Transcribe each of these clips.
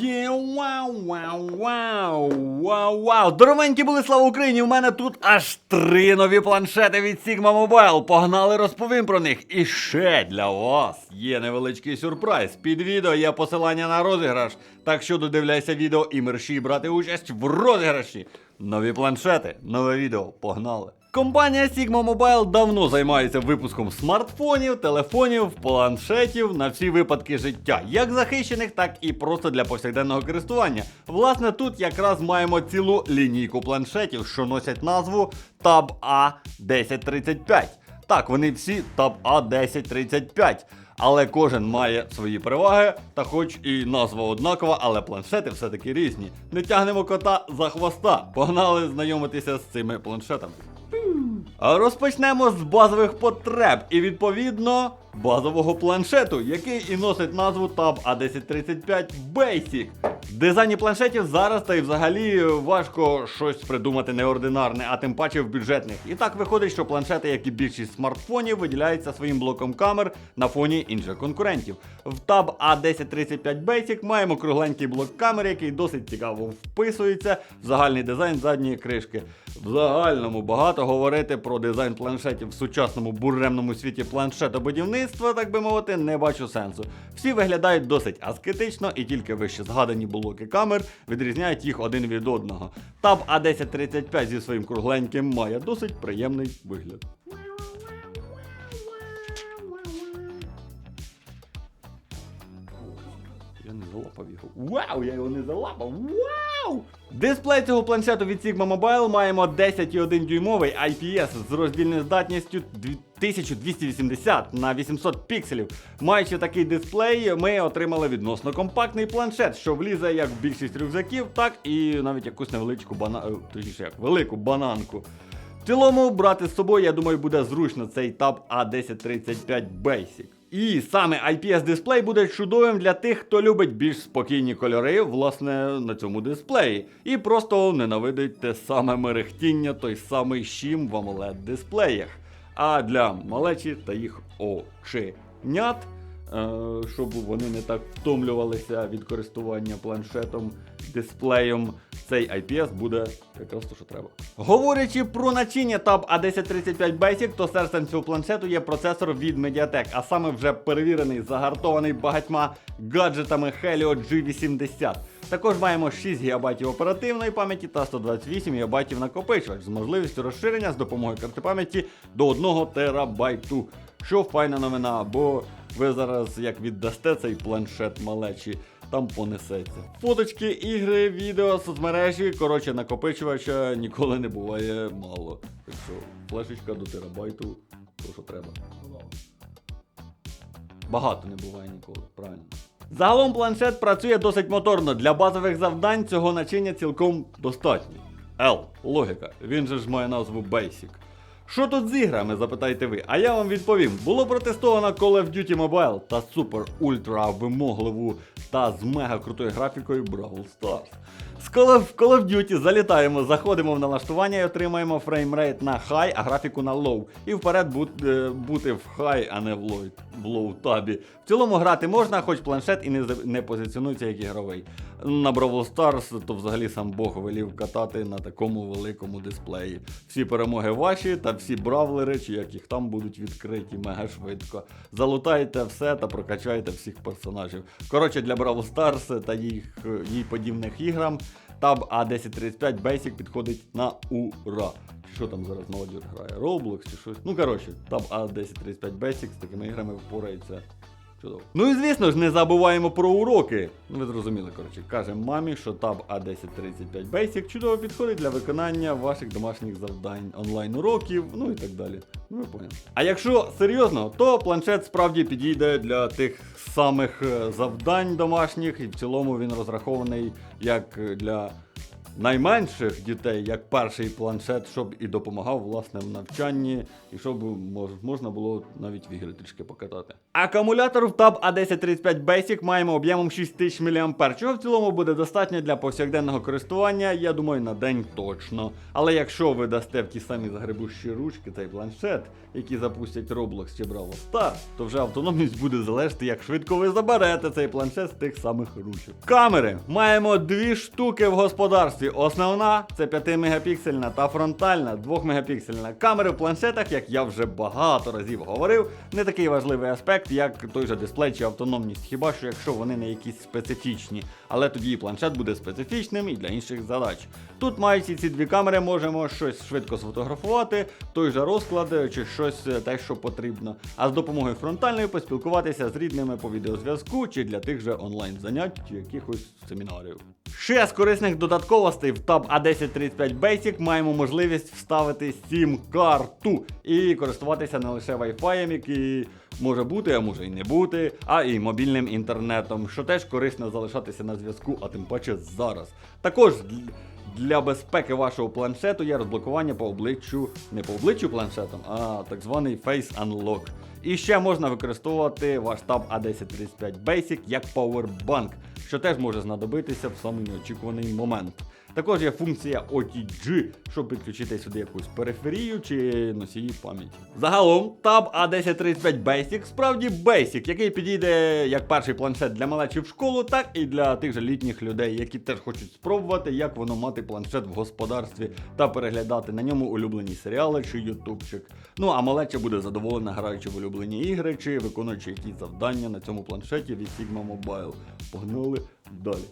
Є, вау, вау, вау, вау, вау. Здоровенькі були, слава Україні! У мене тут аж три нові планшети від Sigma Mobile. Погнали, розповім про них. І ще для вас є невеличкий сюрприз. Під відео є посилання на розіграш. Так що додивляйся відео і мерщій брати участь в розіграші. Нові планшети, нове відео. Погнали! Компанія Sigma Mobile давно займається випуском смартфонів, телефонів, планшетів на всі випадки життя, як захищених, так і просто для повсякденного користування. Власне, тут якраз маємо цілу лінійку планшетів, що носять назву Tab A1035. Так, вони всі Tab A1035. Але кожен має свої переваги, та хоч і назва однакова, але планшети все-таки різні. Не тягнемо кота за хвоста. Погнали знайомитися з цими планшетами. Розпочнемо з базових потреб і відповідно базового планшету, який і носить назву Tab A1035 Basic. Дизайні планшетів зараз та й взагалі важко щось придумати неординарне, а тим паче в бюджетних. І так виходить, що планшети, як і більшість смартфонів, виділяються своїм блоком камер на фоні інших конкурентів. В Tab A1035 Basic маємо кругленький блок камер, який досить цікаво вписується в загальний дизайн задньої кришки. В загальному багато говорити про дизайн планшетів в сучасному буремному світі планшетобудівництва, так би мовити, не бачу сенсу. Всі виглядають досить аскетично, і тільки вище згадані блоки камер відрізняють їх один від одного. Таб А1035 зі своїм кругленьким має досить приємний вигляд. Залапав його. Вау, я його не залапав. Вау! Дисплей цього планшету від Sigma Mobile маємо 10,1 дюймовий IPS з роздільною здатністю 1280 на 800 пікселів. Маючи такий дисплей, ми отримали відносно компактний планшет, що влізе як в більшість рюкзаків, так і навіть якусь невеличку бана... е, точніше, як велику бананку. В цілому брати з собою, я думаю, буде зручно цей Tab A1035 Basic. І саме IPS дисплей буде чудовим для тих, хто любить більш спокійні кольори, власне, на цьому дисплеї. І просто ненавидить те саме мерехтіння, той самий щім в AMOLED дисплеях. А для малечі та їх оченят, е, щоб вони не так втомлювалися від користування планшетом, дисплеєм, цей IPS буде якраз то, що треба. Говорячи про начиння Tab A1035 Basic, то серцем цього планшету є процесор від Mediatek, а саме вже перевірений, загартований багатьма гаджетами Helio G80. Також маємо 6 ГБ оперативної пам'яті та 128 ГБ накопичувач з можливістю розширення з допомогою карти пам'яті до 1 терабайту. Що файна новина, бо ви зараз як віддасте цей планшет малечі, там понесеться. Фоточки, ігри, відео, соцмережі. Коротше, накопичувача ніколи не буває мало. Так що флешечка до терабайту, то що треба. Багато не буває ніколи, правильно. Загалом планшет працює досить моторно. Для базових завдань цього начиння цілком достатньо. L. Логіка. Він же ж має назву Basic. Що тут з іграми, запитаєте ви? А я вам відповім. Було протестовано Call of Duty Mobile та супер ультра вимогливу та з мега крутою графікою Brawl Stars. З Call of, Call of Duty залітаємо, заходимо в налаштування і отримаємо фреймрейт на high, а графіку на low. І вперед бут- е, бути в high, а не в low табі. В цілому грати можна, хоч планшет і не, не позиціонується як ігровий. На Brawl Stars то взагалі сам Бог велів катати на такому великому дисплеї. Всі перемоги ваші та всі бравлери, чи як там будуть відкриті мега швидко. Залутайте все та прокачайте всіх персонажів. Коротше, для Brawl Stars та їх, їй подібних іграм Tab A1035 Basic підходить на ура. Що там зараз молодь грає? Roblox чи щось? Ну коротше, Tab A1035 Basic з такими іграми впорається. Чудово. Ну і звісно ж, не забуваємо про уроки. Ви зрозуміли, коротше, каже мамі, що Tab A1035 Basic чудово підходить для виконання ваших домашніх завдань, онлайн-уроків, ну і так далі. Ну, ви поняли. А якщо серйозно, то планшет справді підійде для тих самих е, завдань домашніх, і в цілому він розрахований як для найменших дітей як перший планшет, щоб і допомагав власне в навчанні, і щоб можна було навіть в ігри трішки покатати. Акумулятор в Tab A1035 Basic маємо об'ємом 6000 мА, чого в цілому буде достатньо для повсякденного користування, я думаю, на день точно. Але якщо ви дасте в ті самі загребущі ручки цей планшет, які запустять Roblox чи Brawl Stars, то вже автономність буде залежати, як швидко ви заберете цей планшет з тих самих ручок. Камери маємо дві штуки в господарстві. Основна це 5 мегапіксельна та фронтальна 2 мегапіксельна. Камери в планшетах, як я вже багато разів говорив, не такий важливий аспект, як той же дисплей чи автономність, хіба що якщо вони не якісь специфічні. Але тоді і планшет буде специфічним і для інших задач. Тут маючи ці дві камери, можемо щось швидко сфотографувати, той же розклад е, чи щось е, те, що потрібно. А з допомогою фронтальної поспілкуватися з рідними по відеозв'язку чи для тих же онлайн занять чи якихось семінарів. Ще з корисних додатковостей в Tab A1035 Basic маємо можливість вставити SIM-карту і користуватися не лише Wi-Fi, який може бути, а може і не бути, а і мобільним інтернетом, що теж корисно залишатися на зв'язку, а тим паче зараз. Також для безпеки вашого планшету є розблокування по обличчю, не по обличчю планшетом, а так званий Face Unlock. І ще можна використовувати ваш Tab A1035 Basic як Powerbank, що теж може знадобитися в самий неочікуваний момент. Також є функція OTG, щоб підключити сюди якусь периферію чи носії пам'яті. Загалом, Tab A1035 Basic справді Basic, який підійде як перший планшет для малечі в школу, так і для тих же літніх людей, які теж хочуть спробувати, як воно мати планшет в господарстві та переглядати на ньому улюблені серіали чи ютубчик. Ну а малеча буде задоволена граючи в улюблені ігри чи виконуючи якісь завдання на цьому планшеті від Sigma Mobile. Погнали далі.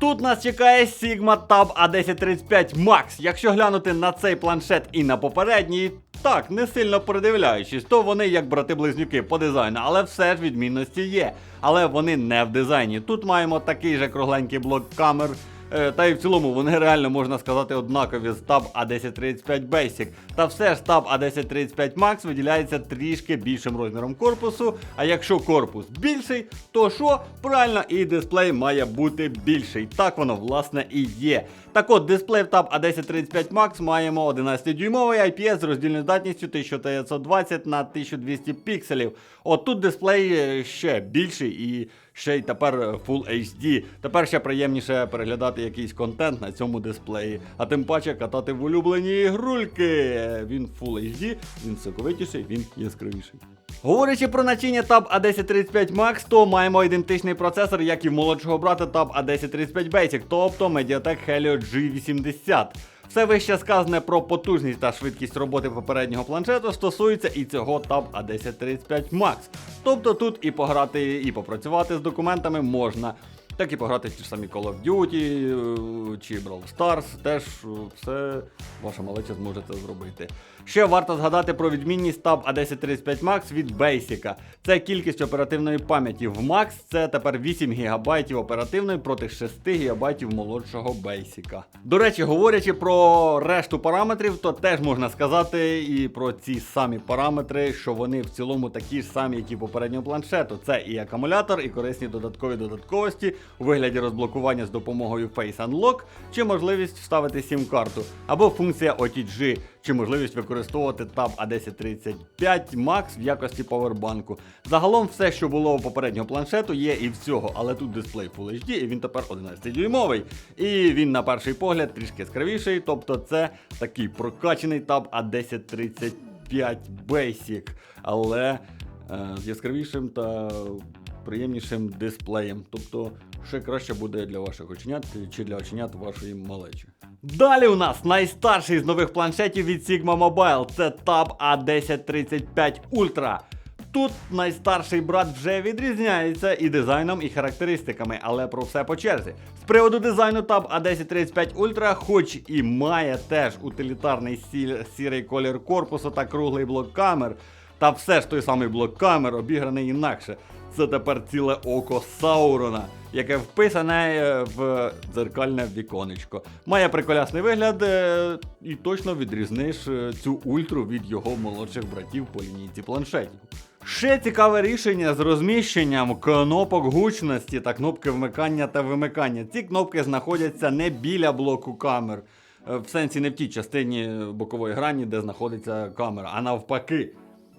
Тут нас чекає Sigma Tab A1035 Max. Якщо глянути на цей планшет і на попередній, так, не сильно придивляючись, то вони як брати-близнюки по дизайну, але все ж відмінності є. Але вони не в дизайні. Тут маємо такий же кругленький блок камер. Е, Та й в цілому вони реально можна сказати однакові з Tab A1035 Basic. Та все ж Tab A1035 Max виділяється трішки більшим розміром корпусу. А якщо корпус більший, то що? Правильно, і дисплей має бути більший. Так воно власне і є. Так от, дисплей в Tab A1035 Max маємо 11-дюймовий IPS з роздільною здатністю 1920 на 1200 пікселів. От тут дисплей е, ще більший і ще й тепер е, Full HD. Тепер ще приємніше переглядати якийсь контент на цьому дисплеї, а тим паче катати в улюблені ігрульки. Він Full HD, він соковитіший, він яскравіший. Говорячи про начиння Tab A1035 Max, то маємо ідентичний процесор, як і в молодшого брата Tab A1035 Basic, тобто Mediatek Helio G80. Все вище сказане про потужність та швидкість роботи попереднього планшету стосується і цього Tab A1035 Max. Тобто тут і пограти, і попрацювати з документами можна. Так і пограти ті ж самі Call of Duty е, чи Brawl Stars, теж е, все ваша малеча зможе це зробити. Ще варто згадати про відмінність Tab A1035 Max від Basic. Це кількість оперативної пам'яті. В Max це тепер 8 ГБ оперативної проти 6 ГБ молодшого Basic. До речі, говорячи про решту параметрів, то теж можна сказати і про ці самі параметри, що вони в цілому такі ж самі, як і попереднього планшету. Це і акумулятор, і корисні додаткові додатковості у вигляді розблокування з допомогою Face Unlock, чи можливість вставити SIM-карту, або функція OTG, чи можливість використовувати Tab A1035 Max в якості павербанку. Загалом все, що було у попереднього планшету, є і в цього, але тут дисплей Full HD, і він тепер 11-дюймовий. І він на перший погляд трішки яскравіший, тобто це такий прокачаний Tab A1035 Basic, але е, з яскравішим та приємнішим дисплеєм. Тобто ще краще буде для ваших оченят чи для оченят вашої малечі. Далі у нас найстарший з нових планшетів від Sigma Mobile. Це Tab A1035 Ultra. Тут найстарший брат вже відрізняється і дизайном, і характеристиками, але про все по черзі. З приводу дизайну Tab A1035 Ultra, хоч і має теж утилітарний сі- сірий колір корпусу та круглий блок камер, та все ж той самий блок камер обіграний інакше. Це тепер ціле око Саурона, яке вписане е, в дзеркальне віконечко. Має приколясний вигляд е, і точно відрізниш е, цю ультру від його молодших братів по лінійці планшетів. Ще цікаве рішення з розміщенням кнопок гучності та кнопки вмикання та вимикання. Ці кнопки знаходяться не біля блоку камер, в сенсі не в тій частині бокової грані, де знаходиться камера, а навпаки.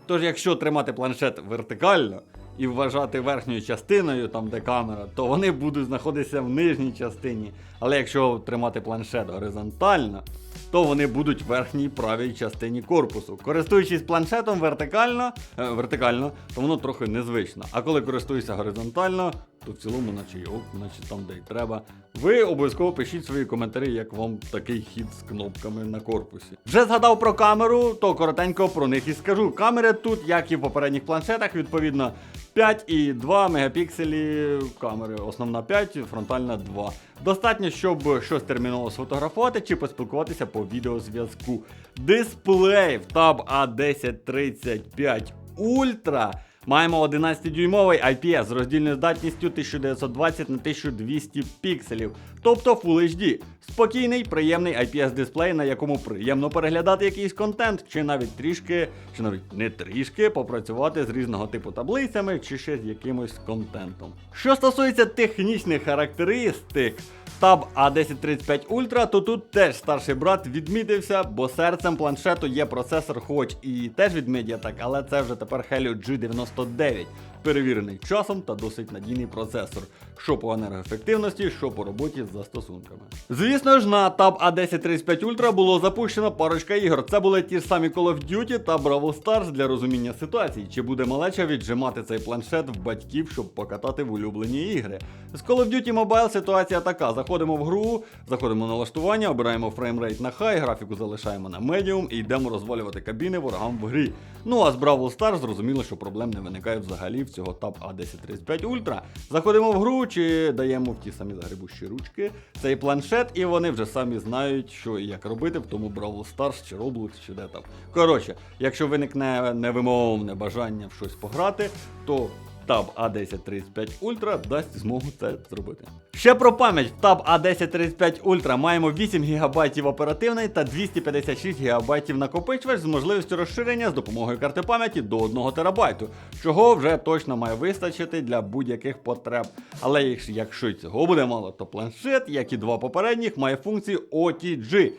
Тож, якщо тримати планшет вертикально і вважати верхньою частиною, там де камера, то вони будуть знаходитися в нижній частині. Але якщо тримати планшет горизонтально, то вони будуть в верхній правій частині корпусу. Користуючись планшетом вертикально, е, вертикально, то воно трохи незвично. А коли користуюся горизонтально, то в цілому, наче й ок, наче там, де й треба. Ви обов'язково пишіть свої коментарі, як вам такий хід з кнопками на корпусі. Вже згадав про камеру, то коротенько про них і скажу. Камери тут, як і в попередніх планшетах, відповідно 5,2 мегапікселі камери. Основна 5, фронтальна 2. Достатньо, щоб щось терміново сфотографувати чи поспілкуватися по відеозв'язку. Дисплей в Tab A1035 Ultra. Маємо 11-дюймовий IPS з роздільною здатністю 1920 на 1200 пікселів, тобто Full HD. Спокійний, приємний IPS дисплей, на якому приємно переглядати якийсь контент, чи навіть трішки, чи навіть не трішки попрацювати з різного типу таблицями чи ще з якимось контентом. Що стосується технічних характеристик, Tab A1035 Ultra, то тут теж старший брат відмітився, бо серцем планшету є процесор, хоч і теж від Mediatek, але це вже тепер Helio G99. Перевірений часом та досить надійний процесор, що по енергоефективності, що по роботі з застосунками. Звісно ж, на Tab A1035 Ultra було запущено парочка ігор. Це були ті ж самі Call of Duty та Brawl Stars для розуміння ситуації, чи буде малеча віджимати цей планшет в батьків, щоб покатати в улюблені ігри. З Call of Duty Mobile ситуація така: заходимо в гру, заходимо на налаштування, обираємо фреймрейт на хай, графіку залишаємо на медіум і йдемо розвалювати кабіни ворогам в грі. Ну а з Brawl Stars зрозуміло, що проблем не виникає взагалі в цього Tab A1035 Ultra. Заходимо в гру чи даємо в ті самі загребущі ручки цей планшет, і вони вже самі знають, що і як робити в тому Бравл Старс чи Roblox, чи де там. Коротше, якщо виникне невимовне бажання в щось пограти, то Tab A1035 Ultra дасть змогу це зробити. Ще про пам'ять в Tab A1035 Ultra маємо 8 ГБ оперативної та 256 ГБ накопичувач з можливістю розширення з допомогою карти пам'яті до 1 ТБ, чого вже точно має вистачити для будь-яких потреб. Але якщо- цього буде мало, то планшет, як і два попередніх, має функцію OTG.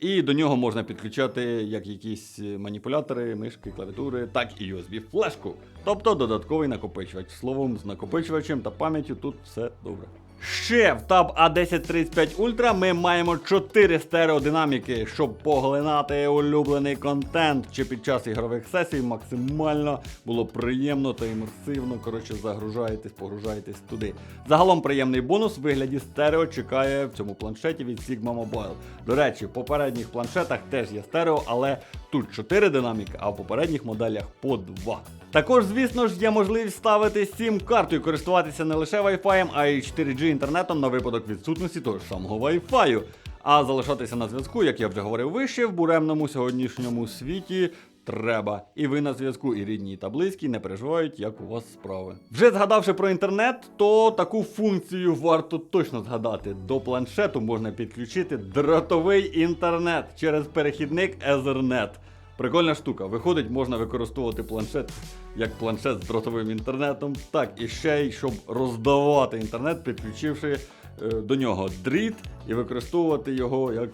І до нього можна підключати як якісь маніпулятори, мишки, клавіатури, так і USB-флешку. Тобто додатковий накопичувач. Словом, з накопичувачем та пам'яттю тут все добре. Ще в Tab A1035 Ultra ми маємо 4 стереодинаміки, щоб поглинати улюблений контент, чи під час ігрових сесій максимально було приємно та імерсивно. Коротше, загружаєтесь, погружаєтесь туди. Загалом приємний бонус в вигляді стерео чекає в цьому планшеті від Sigma Mobile. До речі, в попередніх планшетах теж є стерео, але тут 4 динаміки, а в попередніх моделях по 2. Також, звісно ж, є можливість ставити сім-карту і користуватися не лише Wi-Fi, а й 4G інтернетом на випадок відсутності того ж самого Wi-Fi. А залишатися на зв'язку, як я вже говорив вище, в буремному сьогоднішньому світі треба. І ви на зв'язку, і рідні, та близькі не переживають, як у вас справи. Вже згадавши про інтернет, то таку функцію варто точно згадати. До планшету можна підключити дротовий інтернет через перехідник Ethernet. Прикольна штука. Виходить, можна використовувати планшет як планшет з дротовим інтернетом, так і ще й щоб роздавати інтернет, підключивши е, до нього дріт і використовувати його як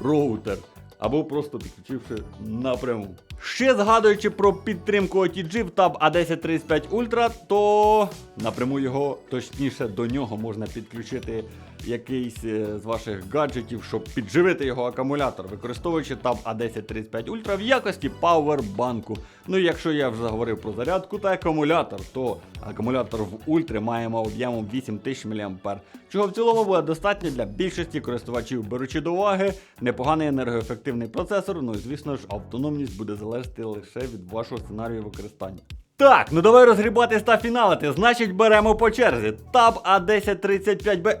роутер. Або просто підключивши напряму. Ще згадуючи про підтримку OTG в Tab A1035 Ultra, то напряму його, точніше до нього можна підключити якийсь е, з ваших гаджетів, щоб підживити його акумулятор, використовуючи Tab A1035 Ultra в якості пауербанку. Ну і якщо я вже заговорив про зарядку та акумулятор, то акумулятор в Ультрі маємо об'ємом 8000 мА, чого в цілому буде достатньо для більшості користувачів, беручи до уваги непоганий енергоефективний процесор, ну і звісно ж автономність буде залежати лише від вашого сценарію використання. Так, ну давай розгрібатись та фіналити. Значить, беремо по черзі. Таб A1035B.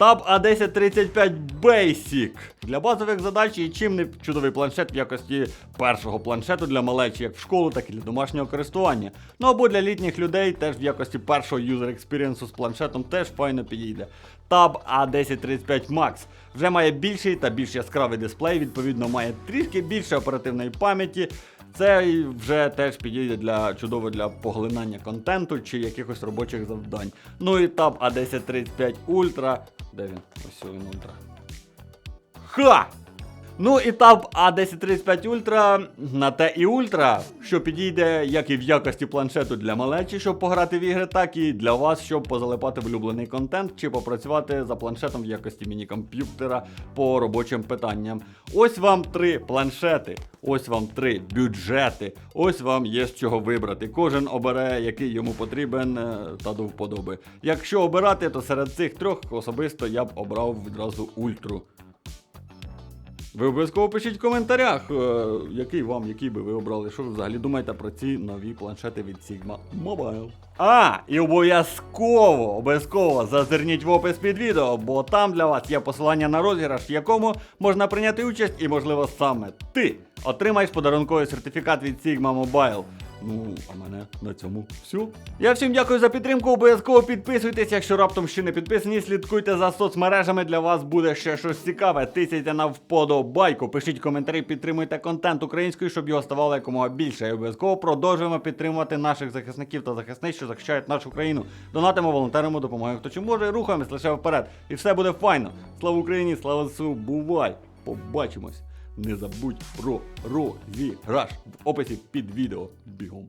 Tab A1035 Basic. Для базових задач і чим не чудовий планшет в якості першого планшету для малечі, як в школу, так і для домашнього користування. Ну або для літніх людей теж в якості першого юзер експірієнсу з планшетом теж файно підійде. Tab A1035 Max вже має більший та більш яскравий дисплей, відповідно має трішки більше оперативної пам'яті. Це вже теж підійде для чудово для поглинання контенту чи якихось робочих завдань. Ну і Tab A1035 Ultra. Де він? Ось він Ultra. Ха! Ну і Tab A1035 Ultra на те і Ultra, що підійде як і в якості планшету для малечі, щоб пограти в ігри, так і для вас, щоб позалипати в улюблений контент чи попрацювати за планшетом в якості міні-комп'ютера по робочим питанням. Ось вам три планшети, ось вам три бюджети, ось вам є з чого вибрати. Кожен обере, який йому потрібен е, та до вподоби. Якщо обирати, то серед цих трьох особисто я б обрав відразу ультру. Ви обов'язково пишіть в коментарях, е, який вам, який би ви обрали, що ви взагалі думаєте про ці нові планшети від Sigma Mobile. А, і обов'язково, обов'язково зазирніть в опис під відео, бо там для вас є посилання на розіграш, в якому можна прийняти участь, і, можливо, саме ти отримаєш подарунковий сертифікат від Sigma Mobile. Ну, а мене на цьому все. Я всім дякую за підтримку. Обов'язково підписуйтесь, якщо раптом ще не підписані. Слідкуйте за соцмережами. Для вас буде ще щось цікаве. Тисяйте на вподобайку. Пишіть коментарі, підтримуйте контент українською, щоб його ставало якомога більше. І обов'язково продовжуємо підтримувати наших захисників та захисниць, що захищають нашу країну. Донатимо, волонтеримо, допомагаємо хто чи може, рухаємось лише вперед. І все буде файно. Слава Україні, слава ЗСУ, бувай! Побачимось! Не забудь про розіграш в описі під відео. Бігом.